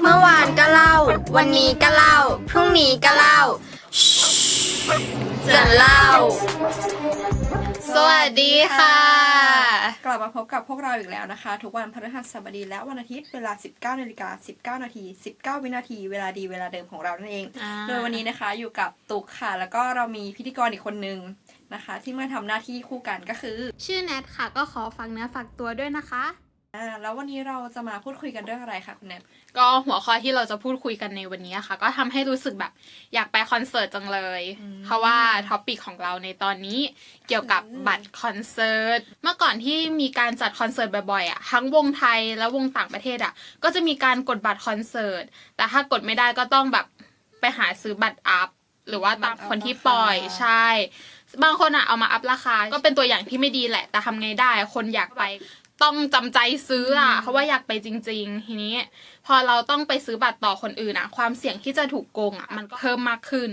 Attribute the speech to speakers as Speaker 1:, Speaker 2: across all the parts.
Speaker 1: เมื่อวานก็เล่า วันนี้ก็เล่า พรุ่งนี้ก็เล่า จะเล่า สวัสดีค่ะ
Speaker 2: กลับมาพบกับพวกเราอีกแล้วนะคะ ทุกวันพฤหัสบดีและวันอาทิตย์เวลา 19นาฬิกา19 นาที 19 วินาที เวลาดีเวลาเดิมของเรานั่นเอง
Speaker 1: อ่า
Speaker 2: โดยวันนี้นะคะอยู่กับตุกค่ะ แล้วก็เรามีพิธีกรอีกคนนึง นะคะ ที่มาทำหน้าที่คู่กันก็คือ
Speaker 1: ชื่อแนทค่ะ ก็ขอฝากเนื้อฝากตัวด้วยนะคะ
Speaker 2: อ่าแล้ววันนี้เราจะมาพูดคุยกันเรื่องอะไรคะคุณแนท
Speaker 3: ก็หัวข้อที่เราจะพูดคุยกันในวันนี้ค่ะ ก็ทำให้รู้สึกแบบอยากไปคอนเสิร์ตจังเลย เพราะว่าท็อปิกของเราในตอนนี้เกี่ยวกับบัตรคอนเสิร์ตเมื่อก่อนที่มีการจัดคอนเสิร์ตบ่อยๆอะทั้งวงไทยและวงต่างประเทศอะ ก็จะมีการกดบัตรคอนเสิร์ตแต่ถ้ากดไม่ได้ก็ต้องแบบไปหาซื้อบัตรอัพหรือว่าตามคนที่ปล่อยใช่ บางคนอะเอามาอัพราคา ก็เป็นตัวอย่างที่ไม่ดีแหละ แต่ทำไงได้คนอยากไป ต้องจำใจซื้ออะเพราะว่าอยากไปจริง ๆ ทีนี้ พอเราต้องไปซื้อบัตรต่อคนอื่นอะ ความเสี่ยงที่จะถูกโกงอะมันก็เพิ่มมากขึ้น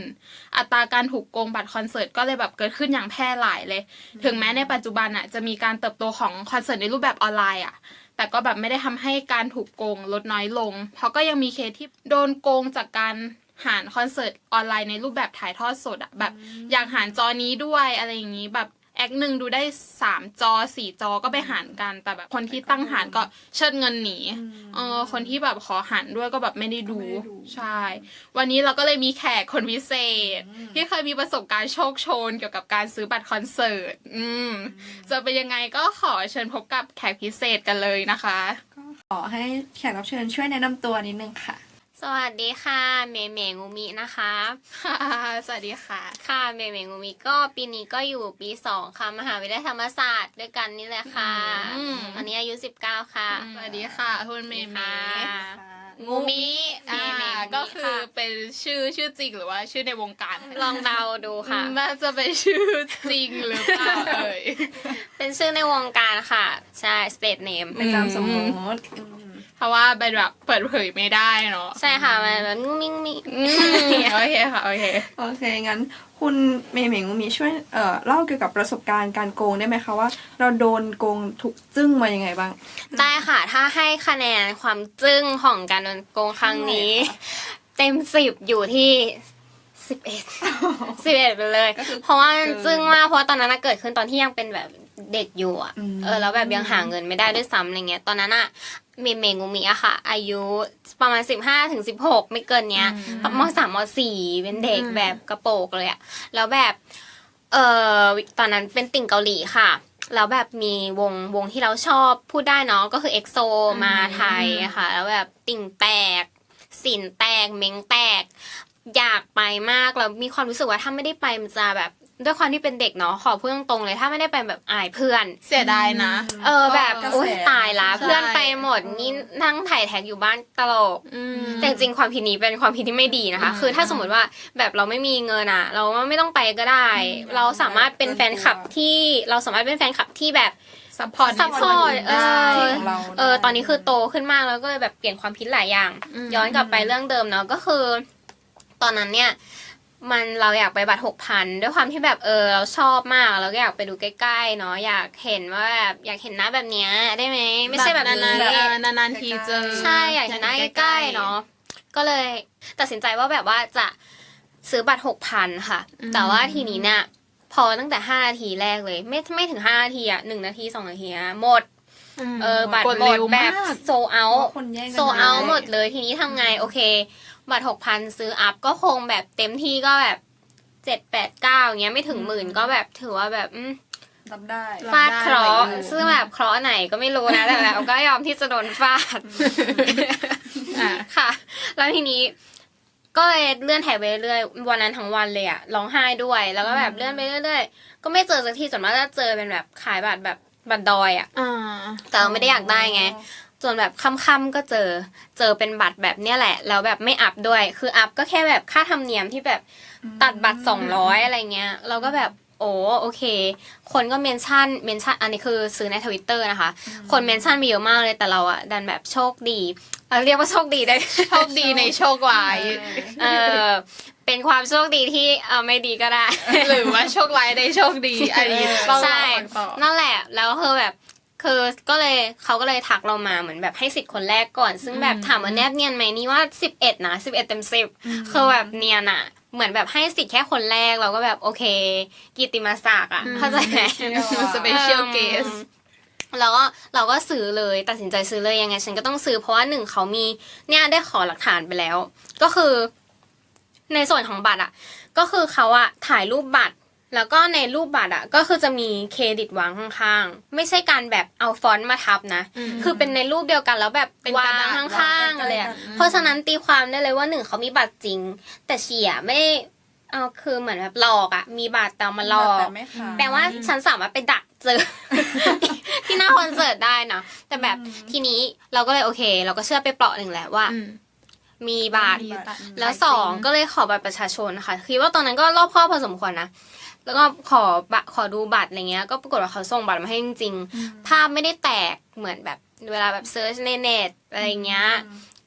Speaker 3: อัตราการถูกโกงบัตรคอนเสิร์ตก็เลยแบบเกิดขึ้นอย่างแพร่หลายเลย ถึงแม้ในปัจจุบันอะจะมีการเติบโตของคอนเสิร์ตในรูปแบบออนไลน์อะแต่ก็แบบไม่ได้ทำให้การถูกโกงลดน้อยลง เพราะก็ยังมีเคสที่โดนโกงจากการ หารคอนเสิร์ตออนไลน์ในรูปแบบถ่ายทอดสดอะแบบอยากหารจอนี้ด้วยอะไรอย่างนี้แบบแอคหนึ่งดูได้สามจอสี่จอก็ไปหารกัน แต่แบบคนที่ตั้งหารก็เชิดเงินหนีเออคนที่แบบขอหารด้วยก็แบบไม่ได้ดู
Speaker 2: ไม่ได้ดู
Speaker 3: ใช่ วันนี้เราก็เลยมีแขกคนพิเศษ ที่เคยมีประสบการณ์โชคโชนเกี่ยวกับการซื้อบัตรคอนเสิร์ตอืมจะเป็นยังไงก็ขอเชิญพบกับแขกพิเศษกันเลยนะคะ
Speaker 2: ก็ขอให้แขกรับเชิญช่วยแนะนำตัวนิดนึงค่ะ
Speaker 4: สวัสดีค่ะเมเมงูมินะคะ
Speaker 3: สวัสดีค่ะ
Speaker 4: ค่ะเมเมงูมิก็ปีนี้ก็อยู่ปีสองค่ะมหาวิทยาลัยธรรมศาสตร์ด้วยกันนี่แหละค่ะ
Speaker 3: อืม
Speaker 4: ตอนนี้อายุสิบเก้าค่ะ
Speaker 3: สวัสดีค่ะคุณเมย์เม
Speaker 4: ค่ะ
Speaker 3: ย์
Speaker 4: งูมิ
Speaker 3: อ่า
Speaker 4: เมเมงูมิ
Speaker 3: ก็คือ
Speaker 4: ค่ะ
Speaker 3: เป็นชื่อชื่อจริงหรือว่าชื่อในวงการ
Speaker 4: ลองเดาดูค่ะ
Speaker 3: น่าจะเป็นชื่อจริงหรือเปล่าเอ่ย
Speaker 4: เป็นชื่อในวงการค่ะ ใช่ state name
Speaker 2: เป็นนามสมมติอืม
Speaker 3: เพราะว่าเป็นแบบเปิดเผยไม่ได้เนาะ
Speaker 4: ใช่ค่ะมันแบบงูมิงมิ
Speaker 3: อืมโอเคค่ะ โอเค
Speaker 2: โอเค งั้นคุณเมย์เหมงมีช่วยเอ่อเล่าเกี่ยวกับประสบการณ์การโกงได้ไหมคะว่า เราโดนโกงถูกจึ้งมายังไงบ้าง
Speaker 4: ได้ค่ะ ถ้าให้คะแนนความจึ้งของการโดนโกงครั้งนี้ เต็มสิบอยู่ที่สิบเอ็ดสิบเอ็ดไปเลย
Speaker 2: ก็คือ
Speaker 4: เพราะว่า
Speaker 2: เกิน
Speaker 4: จึ้งมากเพราะว่าตอนนั้นน่ะเกิดขึ้นตอนที่ยังเป็นแบบเด็กอยู่อะ
Speaker 2: อืม
Speaker 4: เออแล้วแบบยังหาเงินไม่ได้ด้วยซ้ำอะไรเงี้ย ตอนนั้นอะ เมเมงูมีอะค่ะ อายุประมาณสิบห้าถึงสิบหกไม่เกินเนี้ยประมาณสามมสี่เป็นเด็กแบบกระโปรงเลยอะแล้วแบบเออตอนนั้นเป็นติ่งเกาหลีค่ะแล้วแบบมีวงวงที่เราชอบพูดได้เนาะก็คือเอ็กโซมาไทยอะค่ะ แล้วแบบติ่งแตก สินแตก เม้งแตก อยากไปมากแล้วมีความรู้สึกว่าถ้าไม่ได้ไปมันจะแบบ ด้วยความที่เป็นเด็กเนาะขอพูดตรงๆเลยถ้าไม่ได้ไปแบบอายเพื่อน
Speaker 3: เสียดายนะ
Speaker 4: เออแบบ
Speaker 2: กระแส
Speaker 4: โอ๊ยตายละ
Speaker 3: ใช่
Speaker 4: เพื่อนไปหมดนี่นั่งถ่ายแท็กอยู่บ้านตลก
Speaker 3: อืม
Speaker 4: แต่จริงๆความผิดนี้เป็นความผิดที่ไม่ดีนะคะ
Speaker 3: อืม
Speaker 4: คือถ้าสมมติว่าแบบเราไม่มีเงินอะ เราไม่ต้องไปก็ได้ เราสามารถเป็นแฟนคลับที่เราสามารถเป็นแฟนคลับที่แบบ
Speaker 3: ซัพพอร์ต
Speaker 4: ซัพพอร์ตเอ
Speaker 2: ที่
Speaker 4: อ
Speaker 2: ของเรา
Speaker 4: เออ ตอนนี้คือโตขึ้นมากแล้วก็เลยแบบเปลี่ยนความคิดหลายอย่าง
Speaker 3: อืม
Speaker 4: ย้อนกลับไปเรื่องเดิมเนาะก็คือ ตอนนั้นเนี่ย มันเราอยากไปบัตรหกพันด้วยความที่แบบเออ เราชอบมากเราก็อยากไปดูใกล้ๆเนาะอยากเห็นว่าแบบอยากเห็นหน้าแบบเนี้ยได้ไหมไม่ใช่แบบนี้
Speaker 3: นานๆเออนานๆทีเจอ
Speaker 4: ใช่อยากเห็นหน้าใกล้ๆเนาะก็เลยตัดสินใจว่าแบบว่าจะซื้อบัตรหกพันค่ะ แต่ว่าทีนี้เนี่ยพอตั้งแต่ห้านาทีแรกเลย ไม่ไม่ถึงห้านาทีอะหนึ่งนาทีสองนาทีอะหมดเออบัตร
Speaker 3: กด
Speaker 4: หมด
Speaker 3: เร็ว
Speaker 4: แบ
Speaker 3: มา
Speaker 4: บ
Speaker 3: ก
Speaker 4: โซเอา
Speaker 2: เพราะคนแย่งกัน
Speaker 4: โซเอา
Speaker 2: ได้
Speaker 4: หมดเลยทีนี้ทำไงโอเค บัตรหกพันซื้ออัพก็คงแบบเต็มที่ก็แบบเจ็ดแปดเก้าอย่างเงี้ยไม่ถึงหมื่นก็แบบถือว่าแบบอืม
Speaker 2: รับได้
Speaker 4: ฟาดเคราะห์
Speaker 2: เออ
Speaker 4: ซึ่งแบบเคราะห์ไหนก็ไม่รู้นะแต่แบบก็ยอมที่จะโดนฟาด
Speaker 3: อะ
Speaker 4: ค่ะ แล้วทีนี้ก็เลยเลื่อนถ่ายไปเรื่อยๆวันนั้นทั้งวันเลยอะร้องไห้ด้วย แล้วก็แบบเลื่อนไปเรื่อยๆก็ไม่เจอสักทีส่วนมากจะเจอเป็นแบบขายบัตรแบบบัตรดอยอะ
Speaker 3: อ่า
Speaker 4: แต่เราไม่ได้อยากได้ไง จนแบบค่ำๆก็เจอ เจอเป็นบัตรแบบเนี้ยแหละ แล้วแบบไม่อัพด้วย คืออัพก็แค่แบบค่าธรรมเนียมที่แบบตัดบัตรสองร้อยอะไรเงี้ย เราก็แบบโอ้โอเค คนก็เมนชั่น เมนชั่น อันนี้คือซื้อในทวิตเตอร์นะคะ คนเมนชั่นมีเยอะมากเลยแต่เราอะดันแบบโชคดีเอ่อเรียกว่าโชคดีได้
Speaker 3: โชคดีในโชคร้าย
Speaker 4: เออเป็นความโชคดีที่เออไม่ดีก็ได้
Speaker 3: หรือว่าโชคร้ายในโชคดีอันนี้ต้องรอ
Speaker 4: ใช่
Speaker 3: ฟังต่อ
Speaker 4: นั่นแหละ แล้วคือแบบ คือก็เลยเขาก็เลยทักเรามาเหมือนแบบให้สิทธิ์คนแรกก่อน ซึ่งแบบถามว่าแนบเนียนไหมนี่ว่าสิบเอ็ดนะสิบเอ็ดเต็มสิบคือแบบเนียนอะเหมือนแบบให้สิทธิ์แค่คนแรกเราก็แบบโอเค กิตติมาศักดิ์อะเข้าใจไหม
Speaker 3: special guest
Speaker 4: แล้วก็เราก็ซื้อเลยตัดสินใจซื้อเลยยังไง ฉันก็ต้องซื้อเพราะว่าหนึ่งเขามีเนี่ยได้ขอหลักฐานไปแล้ว ก็คือ ในส่วนของบัตรอะก็คือเขาอะถ่ายรูปบัตร แล้วก็ในรูปบัตรอะก็คือจะมีเครดิตวางข้างๆ ไม่ใช่การแบบเอาฟอนต์มาทับนะ
Speaker 3: อืม
Speaker 4: คือเป็นในรูปเดียวกันแล้วแบบ
Speaker 3: เป็น
Speaker 4: วาก
Speaker 3: ระดาษ
Speaker 4: งข้างๆอะไรอะ
Speaker 2: วางใกล้ๆกัน
Speaker 4: เพราะฉะนั้นตีความได้เลยว่าหนึ่งเขามีบัตรจริง แต่เฉียไม่ได้เอาคือเหมือนแบบหลอกอะมีบัตรแต่เอามาหลอก
Speaker 2: แต่ไม่ขาย
Speaker 4: แปลว่าฉันสามารถไปดักเจอ ที่หน้าคอนเสิร์ตได้นะแต่แบบ
Speaker 2: อืม
Speaker 4: ทีนี้เราก็เลยโอเค เราก็เชื่อไปเปราะหนึ่งแหละว่า
Speaker 3: อืม
Speaker 4: มีบัตร
Speaker 3: มีบัตร
Speaker 4: แล้วสองก็เลยขอบัตรประชาชนค่ะคิดว่าตอนนั้นก็รอบคอบพอสมควรนะ แล้วก็ขอบัตรขอดูบัตรอะไรเงี้ย ก็ปรากฏว่าเขาส่งบัตรมาให้จริงๆ ภาพไม่ได้แตกเหมือนแบบเวลาแบบเซิร์ชในเน็ตอะไรเงี้ย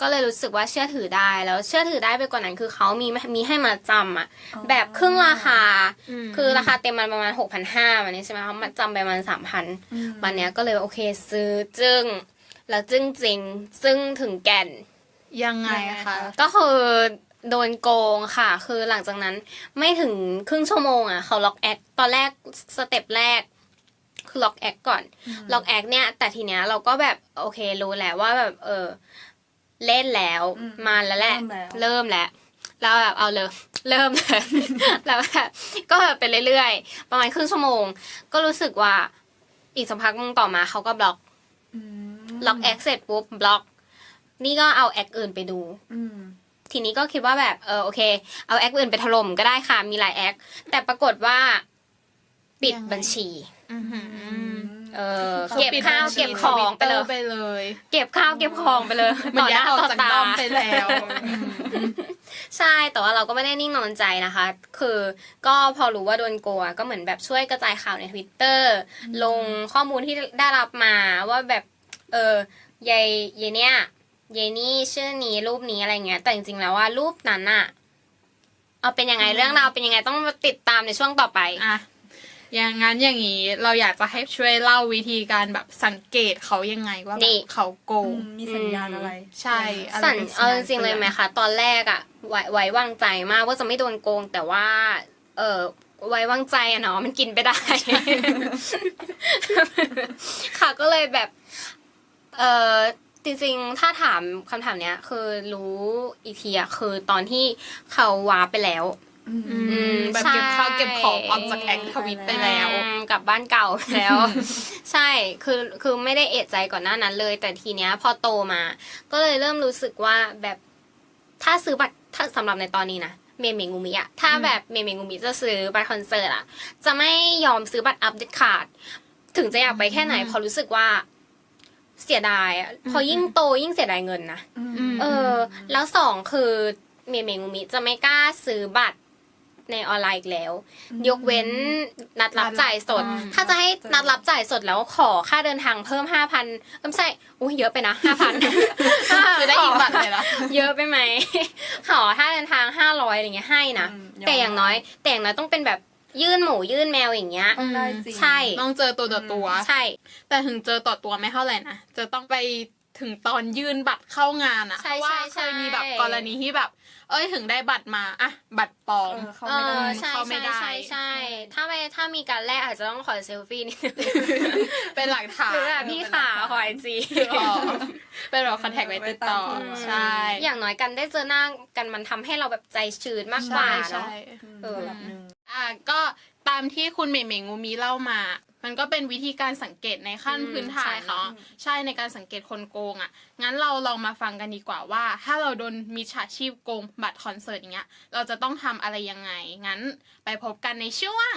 Speaker 4: ก็เลยรู้สึกว่าเชื่อถือได้ แล้วเชื่อถือได้ไปกว่านั้นคือเขามีมีให้มาจำอะ แบบครึ่งราคา
Speaker 3: ม
Speaker 4: คือราคาเต็มมันประมาณหกพันห้าวันนี้ใช่ไหมเขามาจำไปประมาณสามพันวันเนี้ยก็เลยโอเคซื้อจึ้ง แล้วจึ้งจริงซึ่งถึงแก่น
Speaker 3: ยังไงคะ
Speaker 4: ก็คือ โดนโกงค่ะ คือหลังจากนั้นไม่ถึงครึ่งชั่วโมงอะเขาล็อกแอคตอนแรกสเต็ปแรก คือล็อกแอคก่อนล็อกแอคเนี่ย แต่ทีเนี้ยเราก็แบบโอเครู้แล้วว่าแบบ เออ เล่นแล้ว
Speaker 2: อืม
Speaker 4: มาแล้วแหละ
Speaker 2: เริ่มแล้ว
Speaker 4: เริ่มแล้วแล้วแบบเอาเลยเริ่มเลยแล้วแบบก็แบบไปเรื่อยๆ ประมาณครึ่งชั่วโมง ก็รู้สึกว่า อีกสักพักนึงต่อมาเขาก็บล็อกล็อกแอคเสร็จปุ๊บบล็อก นี่ก็เอาแอคอื่นไปดู
Speaker 2: อืม
Speaker 4: ทีนี้ก็คิดว่าแบบเออโอเค เอาแอคอื่นไปถล่มก็ได้ค่ะมีหลายแอคแต่ปรากฏว่า ปิด
Speaker 3: ยังไง
Speaker 4: บัญชี
Speaker 3: อือหือ
Speaker 4: เออ
Speaker 3: เขา
Speaker 4: เก็บ
Speaker 3: ปิด
Speaker 4: ข้าว
Speaker 3: บัญชี
Speaker 4: เก็บของไปเลย
Speaker 3: Twitter ไปเลย
Speaker 4: เก็บข้าวเก็บของไปเลย
Speaker 3: เหมันย้ายออก
Speaker 4: ต่
Speaker 3: จาก
Speaker 4: ตา
Speaker 3: ด้อมไปแล้ว
Speaker 4: ใช่ แต่ว่าเราก็ไม่ได้นิ่งนอนใจนะคะ คือก็พอรู้ว่าโดนโกงอะก็เหมือนแบบช่วยกระจายข่าวใน Twitter ลงข้อมูลที่ได้รับมาว่าแบบ เออยายยายเนี่ย ยายนี่ชื่อนี้รูปนี้อะไรเงี้ย แต่จริงๆแล้วว่ารูปนั้นอะเอาเป็นยังไงเรื่องราวเป็นยังไงต้องมาติดตามในช่วงต่อไป
Speaker 3: อะ อย่างงั้นอย่างนี้ เราอยากจะให้ช่วยเล่าวิธีการแบบสังเกตเขายังไงว่าแบ
Speaker 4: นี่
Speaker 3: บเขาโกง
Speaker 2: มีสัญญาณอะไร
Speaker 3: ใช่อะไร
Speaker 4: สั่น
Speaker 3: เป็น
Speaker 4: เอาจ
Speaker 3: ญ
Speaker 4: ริงๆเลยไหม
Speaker 3: ตือน
Speaker 4: คะ ตอนแรกอะไว้ไว้วางใจมากว่าจะไม่โดนโกง แต่ว่า เออไว้วางใจอะเนาะมันกินไปได้ ค่ะก็เลยแบบ เออ จริงๆ ถ้าถามคำถามเนี้ย คือรู้อีกทีอะคือตอนที่เขาวาร์ปไปแล้ว
Speaker 2: อืม
Speaker 3: อื
Speaker 4: อืม
Speaker 3: มแบบ
Speaker 4: ใช่
Speaker 3: เก็บข้าวเก็บของออกจากแอคทวิตไปแล้ว
Speaker 4: อืมกลับบ้านเก่าแล้ว ใช่คือคือไม่ได้เอะใจก่อนหน้านั้นเลย แต่ทีเนี้ยพอโตมา ก็เลยเริ่มรู้สึกว่าแบบถ้าซื้อบัตรถ้าสำหรับในตอนนี้นะเมเมงูมิอะถ้าแบบเมเมงูมิจะซื้อบัตรคอนเสิร์ตอะจะไม่ยอมซื้อบัตรอัปเดตขาด ถึงจะอยากไปแค่ไหน
Speaker 3: อืม
Speaker 4: เพอรู้สึกว่า เสียดายอะพอยิ่งโตยิ่งเสียดายเงินนะ
Speaker 3: ม
Speaker 4: เออ แล้วสองคือเมเมงูมิจะไม่กล้าซื้อบัตรในออนไลน์อีกแล้ว ยกเว้นนัดรับจ่ายสด
Speaker 3: อืม
Speaker 4: ถ้าจะให้นัดรับจ่ายสดแล้วขอค่าเดินทางเพิ่มห้าพันไม่ใช่อุ้ยเยอะไปนะห้าพัน
Speaker 3: คือได้อีกบัตรเลยละ
Speaker 4: เยอะไปไหมขอค่าเดินทางห้าร้อยอะไรเงี้ยให้นะ
Speaker 2: อืม
Speaker 4: แต่อย่างน้อย แต่อย่างน้อยต้องเป็นแบบ ยื่นหมูยื่นแมวอย่างเงี้ย
Speaker 2: ต้องได้จริง
Speaker 4: ใช่
Speaker 3: ต้องเจอตัวต่อตัว
Speaker 4: ใช่
Speaker 3: แต่ถึงเจอต่อตัวไม่เท่าไหร่นะ จะต้องไปถึงตอนยื่นบัตรเข้างานอะเพ
Speaker 4: ใช่
Speaker 3: ราะว่า
Speaker 4: ใช่
Speaker 3: เคยมีแบบ
Speaker 4: ใช่
Speaker 3: กรณีที่แบบ เอ้ยถึงได้บัตรมาอะบัตรปลอม
Speaker 2: เออเข้า
Speaker 4: เอ
Speaker 2: ไม่ได้
Speaker 4: อใช่
Speaker 3: เข้าไม่
Speaker 4: ใช่
Speaker 3: ได้
Speaker 4: ใช่ใช่ถ้าไปถ้ามีการแลกอาจจะต้องขอเซลฟี่นิดนึง
Speaker 3: เป็นหลักฐาน
Speaker 4: หรือแบบพี่ขาขอไอจี
Speaker 3: อ๋อเป็นแบบคอนแทคไว้ติดต่อ
Speaker 2: ไว้ตามตัว
Speaker 3: ใช่
Speaker 4: อย่างน้อยกันได้เจอหน้ากันมันทำให้เราแบบใจชื้นมากกว่า
Speaker 3: ใช่
Speaker 4: เนาะ
Speaker 3: ใช่
Speaker 4: เออ
Speaker 2: ระดับหนึ่ง
Speaker 3: อะก็ตามที่คุณเมย์เมงูมีเล่ามา มันก็เป็นวิธีการสังเกตในขั้น
Speaker 4: อืม
Speaker 3: พื้นฐาน
Speaker 4: ใช่ค่ะ
Speaker 3: เนาะใช่ในการสังเกตคนโกงอะ งั้นเราลองมาฟังกันดีกว่าว่า ถ้าเราโดนมิจฉาชีพโกงบัตรคอนเสิร์ตอย่างเงี้ย เราจะต้องทำอะไรยังไง งั้นไปพบกันในช่วง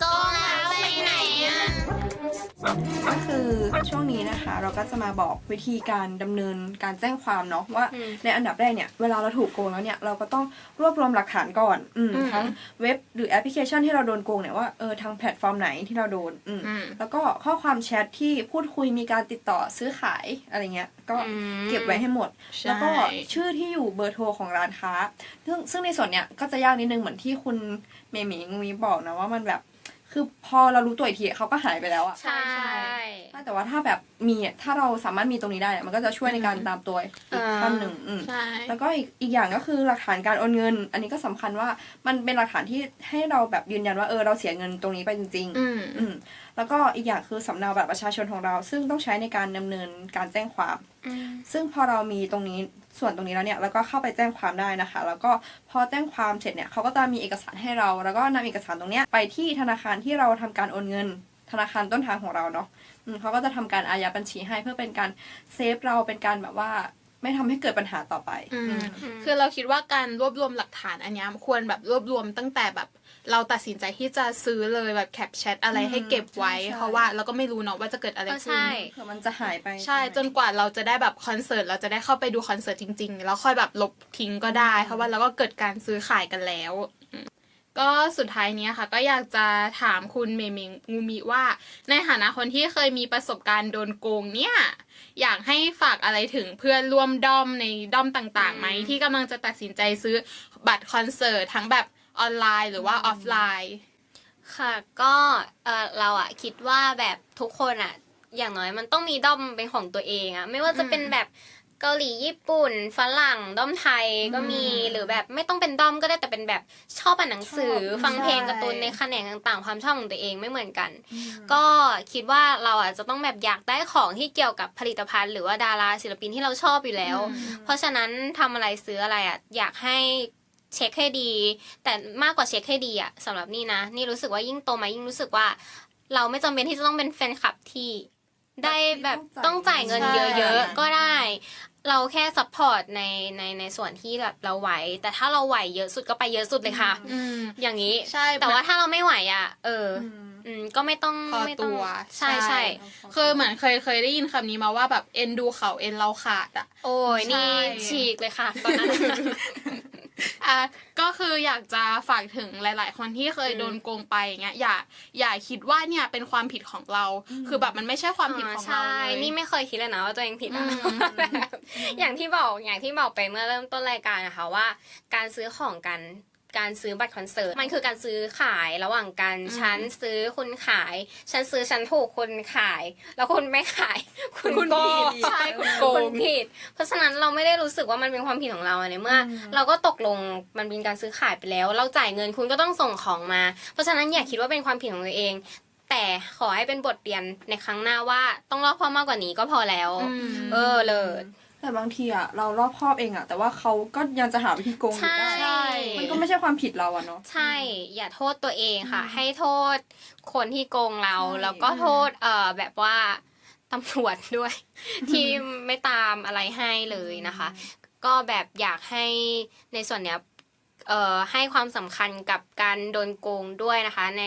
Speaker 4: โกงแล้วไปไหนอะ
Speaker 2: ก็คือช่วงนี้นะคะเราก็จะมาบอกวิธีการดำเนินการแจ้งความเนาะว่า
Speaker 4: อืม
Speaker 2: ในอันดับแรกเนี่ยเวลาเราถูกโกงแล้วเนี่ยเราก็ต้องรวบรวมหลักฐานก่อนอืม
Speaker 3: อืม
Speaker 2: ทั้งเว็บหรือแอปพลิเคชันที่เราโดนโกงเนี่ยว่าเออทางแพลตฟอร์มไหนที่เราโดนอืม
Speaker 3: อืม
Speaker 2: แล้วก็ข้อความแชทที่พูดคุยมีการติดต่อซื้อขายอะไรเงี้ยก็
Speaker 4: อืม
Speaker 2: เก็บไว้ให้หมด
Speaker 3: ใช่
Speaker 2: แล้วก็ชื่อที่อยู่เบอร์โทรของร้านค้า ซึ่งซึ่งในส่วนเนี้ยก็จะยากนิดนึงเหมือนที่คุณเมย์หมีงูมีบอกนะว่ามันแบบ คคือพอเรารู้ตัวอีกทีเขาก็หายไปแล้วอะ
Speaker 4: ใช่
Speaker 2: แต่ว่าถ้าแบบมีอะถ้าเราสามารถมีตรงนี้ได้อะมันก็จะช่วยในการตามตัวอีก
Speaker 4: อ่า
Speaker 2: ขั้นหนึ่งอืม
Speaker 3: ใช่
Speaker 2: แล้วก็อีกอีกอย่างก็คือหลักฐานการโอนเงิน อันนี้ก็สำคัญว่ามันเป็นหลักฐานที่ให้เราแบบยืนยันว่าเออเราเสียเงินตรงนี้ไปจริง ๆ
Speaker 3: อืม
Speaker 2: อืมแล้วก็อีกอย่างคือสำเนาบัตรประชาชนของเรา ซึ่งต้องใช้ในการดำเนินการแจ้งความ
Speaker 4: อืม
Speaker 2: ซึ่งพอเรามีตรงนี้ ส่วนตรงนี้แล้วเนี่ยเราก็เข้าไปแจ้งความได้นะคะ แล้วก็พอแจ้งความเสร็จเนี่ยเขาก็จะมีเอกสารให้เรา แล้วก็นำเอกสารตรงเนี้ยไปที่ธนาคารที่เราทำการโอนเงิน ธนาคารต้นทางของเราเนาะอืมเขาก็จะทำการอายัดบัญชีให้เพื่อเป็นการเซฟเราเป็นการแบบว่าไม่ทำให้เกิดปัญหาต่อไป
Speaker 3: อืม
Speaker 2: อืม
Speaker 3: คือเราคิดว่าการรวบรวมหลักฐานอันเนี้ยควรแบบรวบรวมตั้งแต่แบบ เราตัดสินใจที่จะซื้อเลยแบบแคปแชทอะไรให้เก็บไว้
Speaker 2: ใช่ใช่
Speaker 3: เพราะว่าเราก็ไม่รู้เนาะว่าจะเกิดอะไร
Speaker 4: ก็
Speaker 3: ขึ้น
Speaker 4: ใช่
Speaker 2: เผื่อมันจะหายไป
Speaker 3: ใช่จนกว่าเราจะได้แบบคอนเสิร์ตเราจะได้เข้าไปดูคอนเสิร์ตจริง ๆ แล้วค่อยแบบลบทิ้งก็ได้ เพราะว่าเราก็เกิดการซื้อขายกันแล้วอืมก็สุดท้ายเนี้ยค่ะ ก็อยากจะถามคุณเมเมงงูมิว่า ในฐานะคนที่เคยมีประสบการณ์โดนโกงเนี่ย อยากให้ฝากอะไรถึงเพื่อนร่วมด้อมในด้อมต่างๆไหม
Speaker 4: อืม
Speaker 3: ที่กำลังจะตัดสินใจซื้อบัตรคอนเสิร์ตทั้งแบบ ออนไลน์หรือว่าออฟไลน์
Speaker 4: ค่ะก็เออเราอะคิดว่าแบบทุกคนอะอย่างน้อยมันต้องมีด้อมเป็นของตัวเองอะไม่ว่าจะเป็น
Speaker 3: อืม
Speaker 4: แบบเกาหลีญี่ปุ่นฝรั่งด้อมไทยก็มี
Speaker 3: อืม
Speaker 4: หรือแบบไม่ต้องเป็นด้อมก็ได้แต่เป็นแบบชอบอ่านหนังสือ
Speaker 2: ชอบ
Speaker 4: ฟังเพลง
Speaker 2: ใช่
Speaker 4: การ์ตูนในแขนงต่างๆ ความชอบของตัวเองไม่เหมือนกัน
Speaker 2: อืม
Speaker 4: ก็คิดว่าเราอะจะต้องแบบอยากได้ของที่เกี่ยวกับผลิตภัณฑ์ หรือว่าดาราศิลปินที่เราชอบอยู่แล้ว
Speaker 3: อืม
Speaker 4: เพราะฉะนั้นทำอะไรซื้ออะไรอะอยากให้ เช็คให้ดี แต่มากกว่าเช็คให้ดีอะสำหรับนี่นะ นี่รู้สึกว่ายิ่งโตมายิ่งรู้สึกว่า เราไม่จำเป็นที่จะต้องเป็นแฟนคลับที่ได้แบบต้องจ่ายเงิน
Speaker 3: ใช่
Speaker 4: เยอะๆ ก็ได้ เราแค่ซัพพอร์ตในในในส่วนที่แบบเราไหว แต่ถ้าเราไหวเยอะสุดก็ไปเยอะสุดเลยค่ะ
Speaker 3: อืม
Speaker 4: อย่างนี้
Speaker 3: ใช่
Speaker 4: แต่ว่าถ้าเราไม่ไหวอะ เออ
Speaker 2: อืม
Speaker 4: อืมก็ไม่ต้อง
Speaker 3: พอ
Speaker 4: ไม่ต้อง
Speaker 3: ตัว
Speaker 4: ใช่ใช่
Speaker 3: คือเหมือนเคยเคยได้ยินคำนี้มาว่าแบบเอ็นดูเขาเอ็นเราขาดอะ
Speaker 4: โอ้ย
Speaker 3: ใช่
Speaker 4: นี่ฉีกเลยค่ะตอนนั้น
Speaker 3: อะก็คืออยากจะฝากถึงหลาย ๆ คนที่เคยโดนโกงไปอย่างเงี้ยอย่าอย่าคิดว่าเนี่ยเป็นความผิดของเรา คือแบบมันไม่ใช่ความผิดของเรา
Speaker 4: ใช่
Speaker 3: เลย
Speaker 4: นี่ไม่เคยคิดเลยนะว่าตัวเองผิดอะ
Speaker 3: อืม
Speaker 4: อย่างที่บอกอย่างที่บอกไปเมื่อเริ่มต้นรายการนะคะว่า การซื้อของกัน การซื้อบัตรคอนเสิร์ตมันคือการซื้อขายระหว่างกันฉันซื้อคุณขาย ฉันซื้อฉันถูกคุณขาย แล้วคุณไม่ขาย คุณ
Speaker 2: คุณ
Speaker 4: โก
Speaker 2: ผิ
Speaker 4: ง
Speaker 2: ดอีก
Speaker 3: ใช่คุณโก
Speaker 4: คุณ
Speaker 3: ง
Speaker 4: ผิด เพราะฉะนั้นเราไม่ได้รู้สึกว่ามันเป็นความผิดของเราในเมื่ออเราก็ตกลงมันเป็นการซื้อขายไปแล้ว เราจ่ายเงินคุณก็ต้องส่งของมา เพราะฉะนั้นอย่าคิดว่าเป็นความผิดของตัวเอง แต่ขอให้เป็นบทเรียนในครั้งหน้าว่าต้องรอบคอบมากกว่านี้ก็พอแล้ว
Speaker 3: อืม
Speaker 4: เออเลย
Speaker 2: แต่บางทีอะเรารอบครอบเองอะแต่ว่าเขาก็ยังจะหาวิธีโกงอยู่ได้
Speaker 4: ใช่
Speaker 2: มันก็ไม่ใช่ความผิดเราอะเนาะ
Speaker 4: ใช่ อย่าโทษตัวเองค่ะ ให้โทษคนที่โกงเรา
Speaker 2: ใช่
Speaker 4: แล้วก็โทษเอ่อแบบว่าตำรวจด้วย ที่ไม่ตามอะไรให้เลยนะคะ ก็แบบอยากให้ในส่วนเนี้ยเอ่อให้ความสำคัญกับการโดนโกงด้วยนะคะ ใน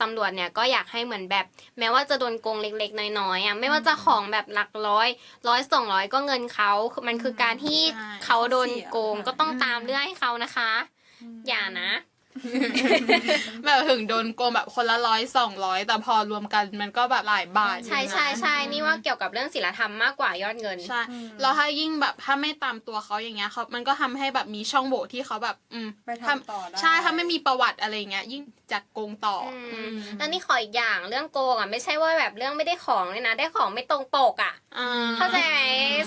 Speaker 4: ตำรวจเนี่ยก็อยากให้เหมือนแบบ แม้ว่าจะโดนโกงเล็ก ๆ น้อยๆอะไม่ว่าจะของแบบหลักร้อยร้อยสองร้อยก็เงินเขาคือมันคือการที่
Speaker 3: ใช่
Speaker 4: เขาโดนโกง
Speaker 2: เสีย
Speaker 4: ก็ต้องตามเรื่องให้เขานะคะ อย่านะ
Speaker 3: แบบถึงโดนโกงแบบคนละร้อยสองร้อยแต่พอรวมกันมันก็แบบหลายบาท
Speaker 4: ใช่
Speaker 3: อยู่นะ
Speaker 4: ใช่ใช่นี่ว่าเกี่ยวกับเรื่องศีลธรรมมากกว่ายอดเงิน
Speaker 3: ใช่แล้วถ้ายิ่งแบบถ้าไม่ตามตัวเขาอย่างเงี้ยเขามันก็ทำให้แบบมีช่องโหว่ที่เขาแบบ อืม
Speaker 2: ไปทำต่อได้
Speaker 3: ใช่ถ้าไม่มีประวัติอะไรเงี้ย ยิ่งจักโกงต่ออ
Speaker 4: ม
Speaker 3: อืม
Speaker 4: แล้วนี่ขออีกอย่างเรื่องโกงอะไม่ใช่ว่าแบบเรื่องไม่ได้ของเลยนะ ได้ของไม่ตรงปกอะ
Speaker 3: อ่
Speaker 4: เข้าใจไหม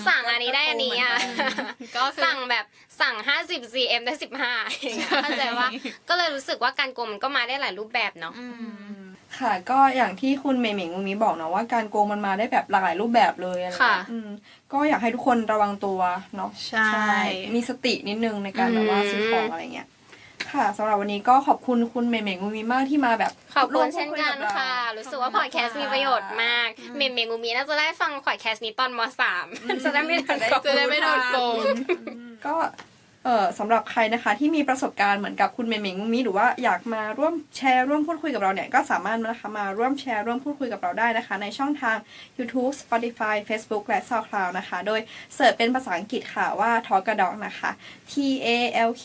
Speaker 4: สั่งอันนี้ได้อันนี้อะ
Speaker 3: ก็คือ
Speaker 4: สั่งแบบ สั่ง 50 cm ได้ 15อย่างเงี้ยเข้าใจว่าก็เลยรู้สึกว่าการโกงมันก็มาได้หลายรูปแบบเนาะ
Speaker 3: อืม
Speaker 2: ค่ะก็อย่างที่คุณเมย์เหมิงมูมิบอกเนาะว่าการโกงมันมาได้แบบหลากหลายรูปแบบเลยอะไร
Speaker 4: ค่ะ
Speaker 2: เงี้ยอืมก็อยากให้ทุกคนระวังตัวเนาะ
Speaker 3: ใช่
Speaker 2: มีสตินิดนึงในการแบบว่าซื้อของอะไรเงี้ยค่ะสำหรับวันนี้ก็ขอบคุณคุณเมย์เหมิงมูมิมากที่มาแบบ
Speaker 4: ขอบ
Speaker 2: ร่
Speaker 4: คุ
Speaker 2: วม
Speaker 4: ณเช่น
Speaker 2: พูด
Speaker 4: กั
Speaker 2: ย
Speaker 4: น
Speaker 2: บเรา
Speaker 4: ค่ะ รู้สึกว่าพอดแคสต์มีประโยชน์มาก เมมเมงูมีน่าจะได้ฟังพอดแคสต์นี้ตอนมสามจะได้ไม่โดนโกง
Speaker 3: จะได้ไม่โดนโกง
Speaker 2: ก็ เออสำหรับใครนะคะที่มีประสบการณ์เหมือนกับคุณเมย์เหมิงมูมิหรือว่าอยากมาร่วมแชร์ร่วมพูดคุยกับเราเนี่ยก็สามารถนะคะมาร่วมแชร์ร่วมพูดคุยกับเราได้นะคะ ในช่องทาง YouTube Spotify Facebook และ SoundCloud นะคะ โดยเสิร์ชเป็นภาษาอังกฤษค่ะว่า Talk a Dog นะคะ T A L K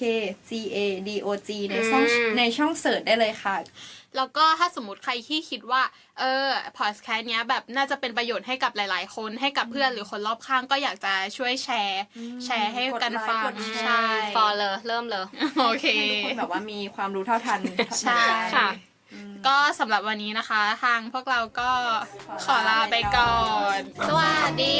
Speaker 2: G A D O G ในช่อง
Speaker 4: อืม
Speaker 2: ในช่องเสิร์ชได้เลยค่ะ
Speaker 3: แล้วก็ถ้าสมมติใครที่คิดว่า เออพอดแคสต์เนี้ยแบบน่าจะเป็นประโยชน์ให้กับหลาย ๆ คนให้กับเพื่อนหรือคนรอบข้างก็อยากจะช่วยแชร์ แชร์ให้กันฟัง
Speaker 2: กดไลค์กดแชร์
Speaker 3: ใช่
Speaker 4: ฟอลเลยเริ่มเลย
Speaker 3: โอเค
Speaker 2: ให้ทุกคนแบบว่ามีความรู้เท่าทัน
Speaker 3: ใช่
Speaker 4: ค่ะ
Speaker 3: ก็สำหรับวันนี้นะคะ ทางพวกเราก็ขอลาไปก่อน สวัสดี